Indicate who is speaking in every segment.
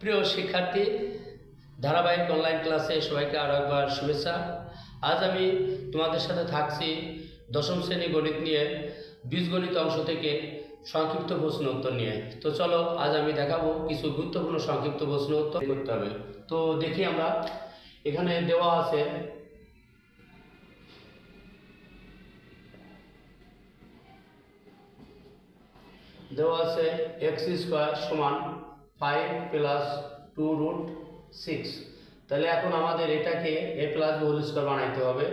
Speaker 1: প্রিয় শিক্ষার্থী ধারাবাহিক অনলাইন ক্লাসে সবাইকে আরও একবার শুভেচ্ছা। আজ আমি তোমাদের সাথে থাকছি দশম শ্রেণি গণিত নিয়ে বীজগণিত অংশ থেকে সংক্ষিপ্ত প্রশ্ন উত্তর নিয়ে। তো চলো আজ আমি দেখাবো কিছু গুরুত্বপূর্ণ সংক্ষিপ্ত প্রশ্ন উত্তর। করতে হবে? তো দেখি আমরা এখানে দেওয়া আছে দেওয়া আছে এক্স স্কোয়ার সমান five plus two root six তাহলে এখন আমাদের এটাকে এ প্লাস হোল স্কোয়ার বানাইতে হবে।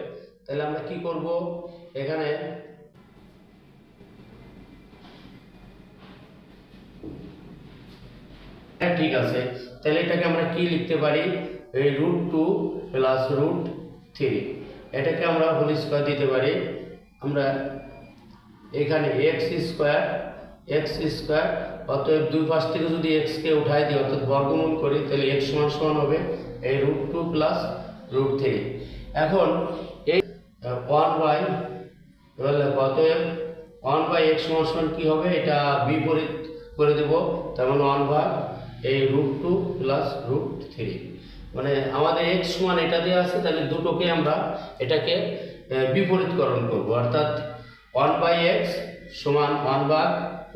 Speaker 1: তাহলে আমরা কি করব? এখানে হ্যাঁ ঠিক আছে। তাহলে এটাকে আমরা কি লিখতে পারি? এই root two plus root three এটাকে আমরা হোল স্কোয়ার দিতে পারি। আমরা এখানে এক্স স্কোয়ার এক্স স্কোয়ার অতএব দুই পাশ থেকে যদি এক্সকে উঠাই দিই, অর্থাৎ বর্গমূল করি, তাহলে এক্স সমান সমান হবে এই root two plus root three এখন এই ওয়ান বাই অতএব ওয়ান বাই এক্স সমান সমান কী হবে? এটা বিপরীত করে দেব, তার মানে ওয়ান বাই এই root two plus root three মানে আমাদের এক্স সমান এটা দেওয়া আছে, তাহলে দুটোকে আমরা এটাকে বিপরীতকরণ করব। অর্থাৎ ওয়ান বাই এক্স সমান one by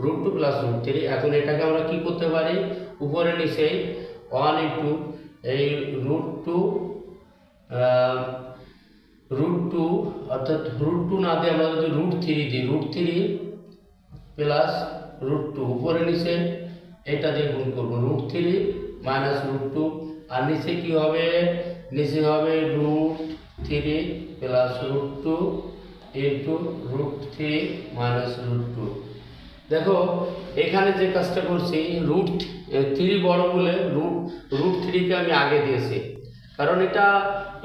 Speaker 1: root two plus root three এখন এটাকে আমরা কি করতে পারি? উপরে নিচেই ওয়ান ইন্টু এই রুট টু রুট টু অর্থাৎ রুট টু না দিয়ে আমরা যদি রুট থ্রি দিই root three plus root two উপরে নিচে এটা দিয়ে গুণ করব। Root three minus root two আর নিচে কী হবে? নিচে হবে root three plus root two into root three minus root two দেখো, এখানে যে কাজটা করছি রুট থ্রি বড় বলে রুট রুট থ্রিকে আমি আগে দিয়েছি। কারণ এটা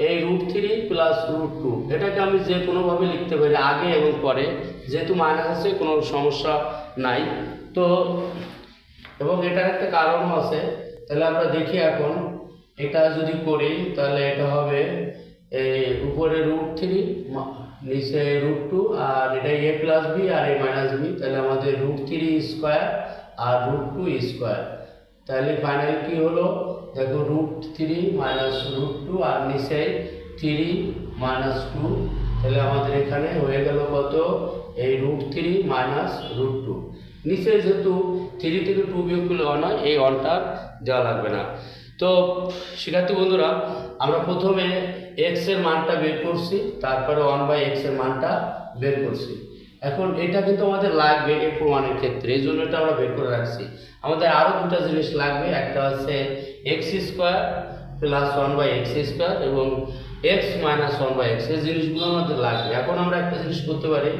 Speaker 1: এই root three plus root two এটাকে আমি যে কোনোভাবে লিখতে পারি আগে এবং পরে, যেহেতু মাইনাস আছে, কোনো সমস্যা নাই। তো, এবং এটার একটা কারণও আছে। তাহলে আমরা দেখি এখন, এটা যদি করি, তাহলে এটা হবে এই উপরে রুট থ্রি নিচে রুট টু আর এটা এ প্লাস বি আর এ মাইনাস বি তাহলে আমাদের রুট থ্রি স্কোয়ার আর রুট টু স্কোয়ার তাহলে ফাইনাল কি হলো? দেখো root three minus root two আর নিচে থ্রি মাইনাস টু তাহলে আমাদের এখানে হয়ে গেল কত? এই root three minus root two নিচে যেহেতু থ্রি থেকে টু বিয়োগ করলে অন হয়, এই অনটা দেওয়া লাগবে না। তো, শিক্ষার্থী বন্ধুরা, আমরা প্রথমে এক্সের মানটা বের করছি, তারপরে ওয়ান বাই এক্সের মানটা বের করছি। এখন এটা কিন্তু আমাদের লাগবে এই প্রমাণের ক্ষেত্রে, এই জন্য এটা আমরা বের করে রাখছি। আমাদের আরও দুটো জিনিস লাগবে, একটা হচ্ছে X square plus one by X square এবং X minus one by X এই জিনিসগুলো আমাদের লাগবে। এখন আমরা একটা জিনিস করতে পারি,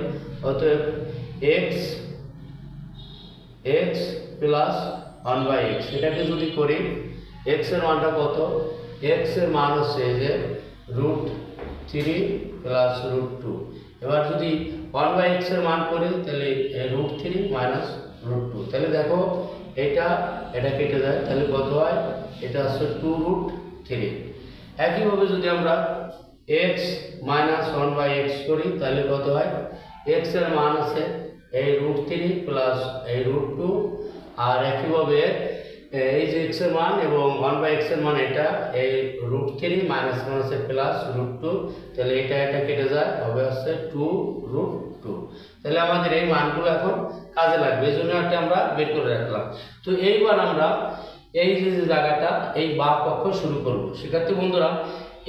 Speaker 1: অতএব X X plus one by X এটাকে যদি করি এক্সের মানটা কত? এক্সের মান হচ্ছে যে root three plus root two এবার যদি ওয়ান বাই এক্সের মান করি, তাহলে root three minus root two তাহলে দেখো, এটা এটা কেটে যায় তাহলে কত হয়? এটা হচ্ছে টু রুট থ্রি একইভাবে যদি আমরা X minus one by X করি, তাহলে কত হয়? এক্সের মান আছে, এই রুট থ্রি প্লাস এই রুট টু আর একইভাবে এই যে এক্সের মান এবং ওয়ান বাই এক্সের মান, এটা এই রুট থ্রি মাইনাস আছে প্লাস রুট টু তাহলে এটা এটা কেটে যায়, হবে হচ্ছে টু রুট টু তাহলে আমাদের এই মানগুলো এখন কাজে লাগবে, এই জন্য একটা আমরা বের করে রাখলাম। তো এইবার আমরা এই যে জায়গাটা, এই বা পক্ষ শুরু করব। শিক্ষার্থী বন্ধুরা,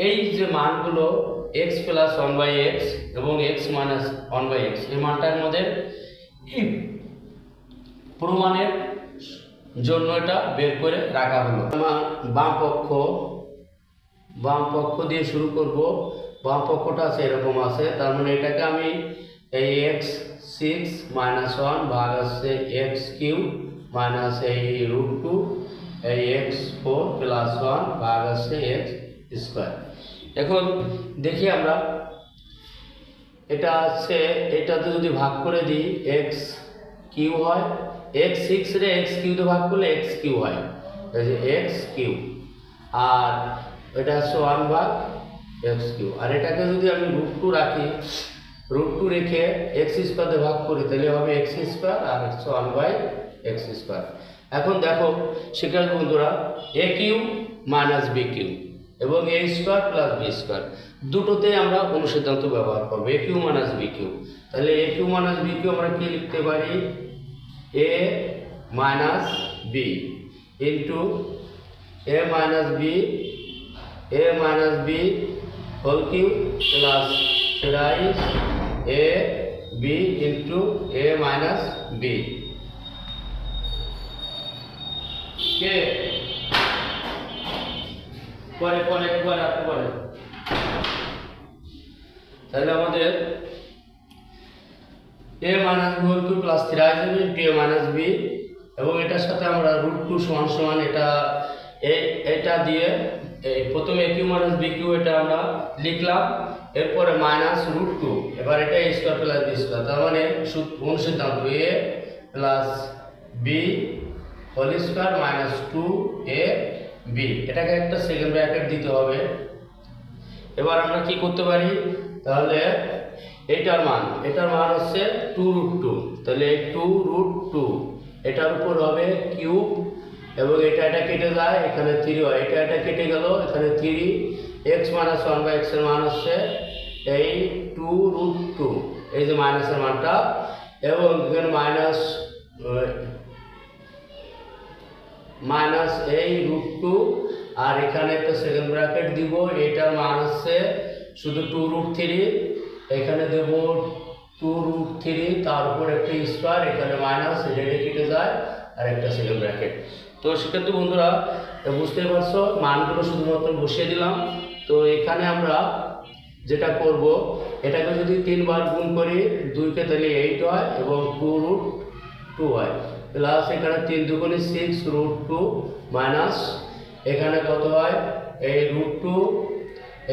Speaker 1: এই যে মানগুলো X plus one by X এবং X minus one by X এই মানটা আমাদের এই প্রমাণের জন্য এটা বের করে রাখা হলো। আমার বাম পক্ষ বাম পক্ষ দিয়ে শুরু করব। বাম পক্ষটা আছে, এরকম আছে। তার মানে এটাকে আমি এই এক্স সিক্স মাইনাস ওয়ান ভাগ আছে এক্স কিউ মাইনাস এই রুট টু এই এক্স ফোর প্লাস ওয়ান ভাগ আছে এক্স স্কোয়ার এখন দেখি আমরা, এটা আছে, এটাতে যদি ভাগ করে দিই এক্স কিউ হয় এক্স রে এক্স কিউতে ভাগ করলে এক্স কিউ হয়। এক্স কিউ আর এটা হচ্ছে ওয়ান ভাগ এক্স কিউ আর এটাকে যদি আমি রুট টু রাখি রুট টু রেখে এক্স স্কোয়ারে ভাগ করি, তাহলে হবে এক্স স্কোয়ার আর হচ্ছে ওয়ান বাই এক্স স্কোয়ার এখন দেখো, শিক্ষার্থী বন্ধুরা A cube minus B cube এবং A square plus B square দুটোতে আমরা অনুসিদ্ধান্ত ব্যবহার করব। A cube minus B cube তাহলে A cube minus B cube আমরা কি লিখতে পারি? A minus B into A minus B A minus B whole cube plus thrice A B into A minus B কে পরে পরে পরে পরে। তাহলে আমাদের A minus B whole plus three I যাবে, এ মাইনাস বি, এবং এটার সাথে আমরা রুট টু সমান সমান এটা এটা দিয়ে এই প্রথমে A cube minus B cube এটা আমরা লিখলাম, এরপরে মাইনাস রুট টু এবার এটা A square plus B square তার মানে অনুসিদ্ধান্ত A plus B whole square minus two A B এটাকে একটা সেকেন্ড ব্র্যাকেট দিতে হবে। এবার আমরা কি করতে পারি? তাহলে এটার মান এটার মান হচ্ছে টু রুট টু তাহলে টু রুট টু এটার উপর হবে কিউব এবং এটা এটা কেটে যায়, এখানে থ্রি হয়। এটা এটা কেটে গেল, এখানে three X minus one by এক্সের মান হচ্ছে এই টু রুট টু এই যে মাইনাসের মানটা, এবং এখানে মাইনাস মাইনাস এই রুট টু আর এখানে একটা সেকেন্ড ব্র্যাকেট দিব, এটার মান হচ্ছে শুধু টু রুট থ্রি এখানে দেব টু রুট থ্রি তার উপর একটা স্কোয়ার এখানে মাইনাস এটা কেটে যায়, আর একটা সেকেন্ড ব্র্যাকেট তো সেক্ষেত্রে বন্ধুরা তো বুঝতেই পারছ, মানগুলো শুধুমাত্র বসিয়ে দিলাম। তো এখানে আমরা যেটা করব, এটাকে যদি তিনবার গুণ করি, দুইকে তাহলে এইট হয় এবং টু রুট টু হয়। প্লাস এখানে তিন দুগুণে সিক্স রুট টু মাইনাস এখানে কত হয়? এই রুট টু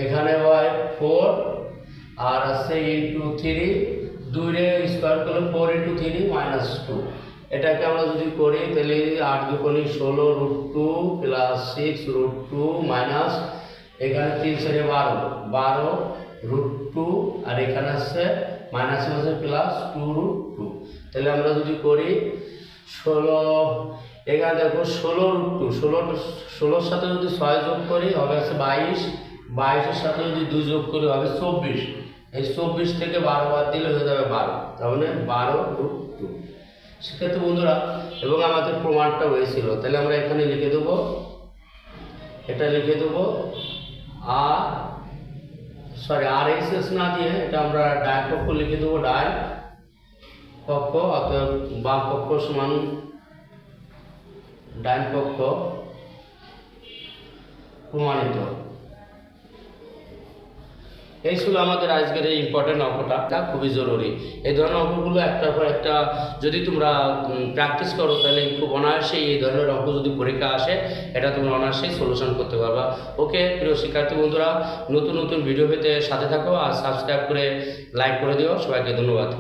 Speaker 1: এখানে হয় ফোর আর আছে ইন্টু থ্রি দুইরে স্কোয়ার করলে four into three minus two এটাকে আমরা যদি করি, তাহলে আট দুগুণে ষোলো root two plus six root two minus এখানে তিন সেরে বারো। বারো রুট টু আর এখানে আসছে মাইনাস মাসে প্লাস টু রুট টু তাহলে আমরা যদি করি ষোলো, এখানে দেখো ষোলো রুট টু ষোলো, ষোলোর সাথে যদি ছয় যোগ করি, হবে আছে বাইশ। বাইশের সাথে যদি দুই যোগ করি, হবে চব্বিশ। এই চব্বিশ থেকে বারো বাদ দিলে হয়ে যাবে বারো। তার মানে বারো রুট টু সেক্ষেত্রে বন্ধুরা, এবং আমাদের প্রমাণটা হয়েছিল তাহলে আমরা এখানে লিখে দেবো। এটা লিখে দেবো। আর সরি আর এস এস না দিয়ে এটা আমরা ডান পক্ষ লিখে দেবো, ডান পক্ষ, অতএব বাম পক্ষ সমান ডান পক্ষ প্রমাণিত। এই ছিল আমাদের আজকের এই ইম্পর্টেন্ট অঙ্কটা। তা খুবই জরুরি। এই ধরনের অঙ্কগুলো একটার পর একটা যদি তোমরা প্র্যাকটিস করো, তাহলে খুব অনায়াসেই এই ধরনের অঙ্ক যদি পরীক্ষা আসে, এটা তোমরা অনায়াসেই সলিউশন করতে পারবা। ওকে, প্রিয় শিক্ষার্থী বন্ধুরা, নতুন নতুন ভিডিও পেতে সাথে থাকো আর সাবস্ক্রাইব করে লাইক করে দিও। সবাইকে ধন্যবাদ।